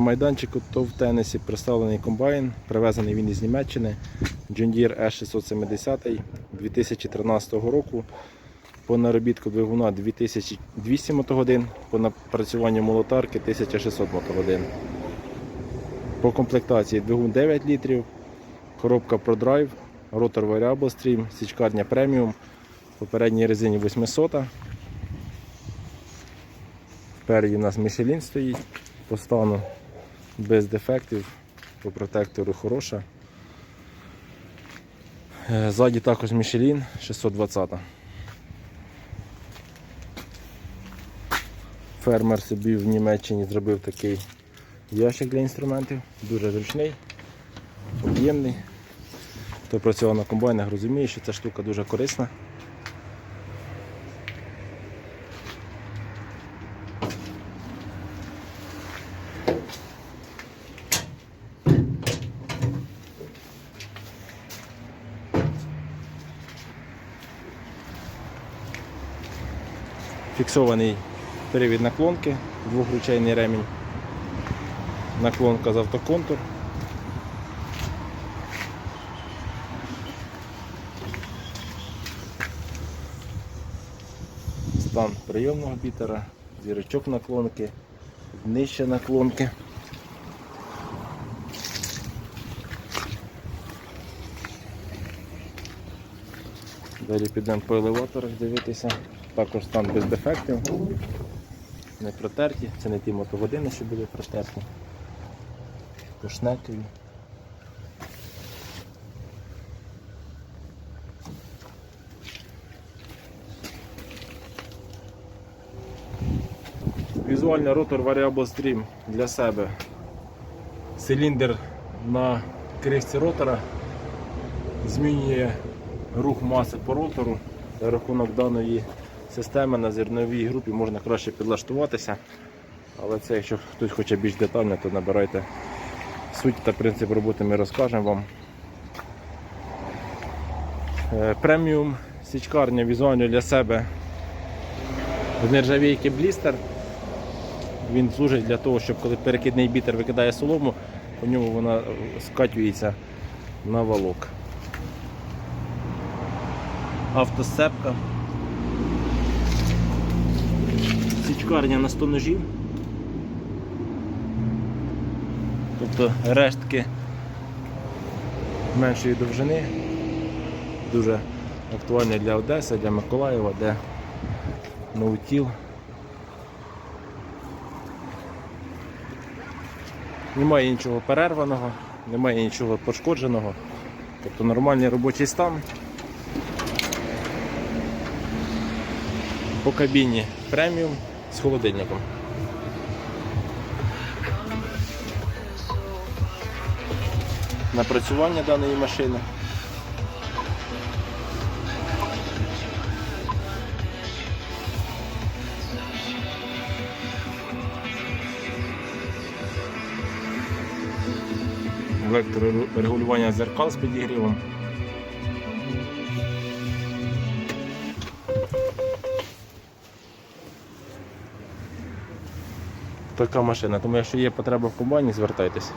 На майданчику то в тенісі представлений комбайн, привезений він із Німеччини. John Deere E670 2013 року. По наробітку двигуна 2200 мотогодин, по напрацюванню молотарки 1600 мотогодин. По комплектації двигун 9 літрів, коробка ProDrive, ротор Variable Stream, січкарня преміум, попередній резині 800. Спереді у нас Michelin стоїть по стану без дефектів, по протектору хороша. Е, Ззаді також Michelin 620. Фермер собі в Німеччині зробив такий ящик для інструментів, дуже зручний, об'ємний. Хто працював на комбайнах, розуміє, що ця штука дуже корисна. Фіксований перевід наклонки, двохручейний ремінь, наклонка з автоконтур. Стан прийомного бітера, зірочок наклонки, нижче наклонки. Далі підемо по елеваторах дивитися. Також стан без дефектів. Не протерті, це не ті мотогодини, що були протерті. Пошнекові. Візуальний ротор Variable Stream для себе. Циліндр на кришці ротора змінює рух маси по ротору. За рахунок даної системи на зерновій групі можна краще підлаштуватися. Але це, якщо хтось хоче більш детально, то набирайте суть та принцип роботи ми розкажемо вам. Е, Преміум січкарня візуально для себе з нержавійки блістер. Він служить для того, щоб коли перекидний бітер викидає солому, по ньому вона скатюється на валок. Автосцепка. Січкарня на 100 ножів. Тобто рештки меншої довжини. Дуже актуальні для Одеси, для Миколаєва, де наутіл. Немає нічого перерваного, немає нічого пошкодженого. Тобто нормальний робочий стан. По кабіні преміум з холодильником. Напрацювання даної машини. Вектор регулювання зеркал з підігрівом. Така машина, тому якщо є потреба в комбайні, звертайтеся.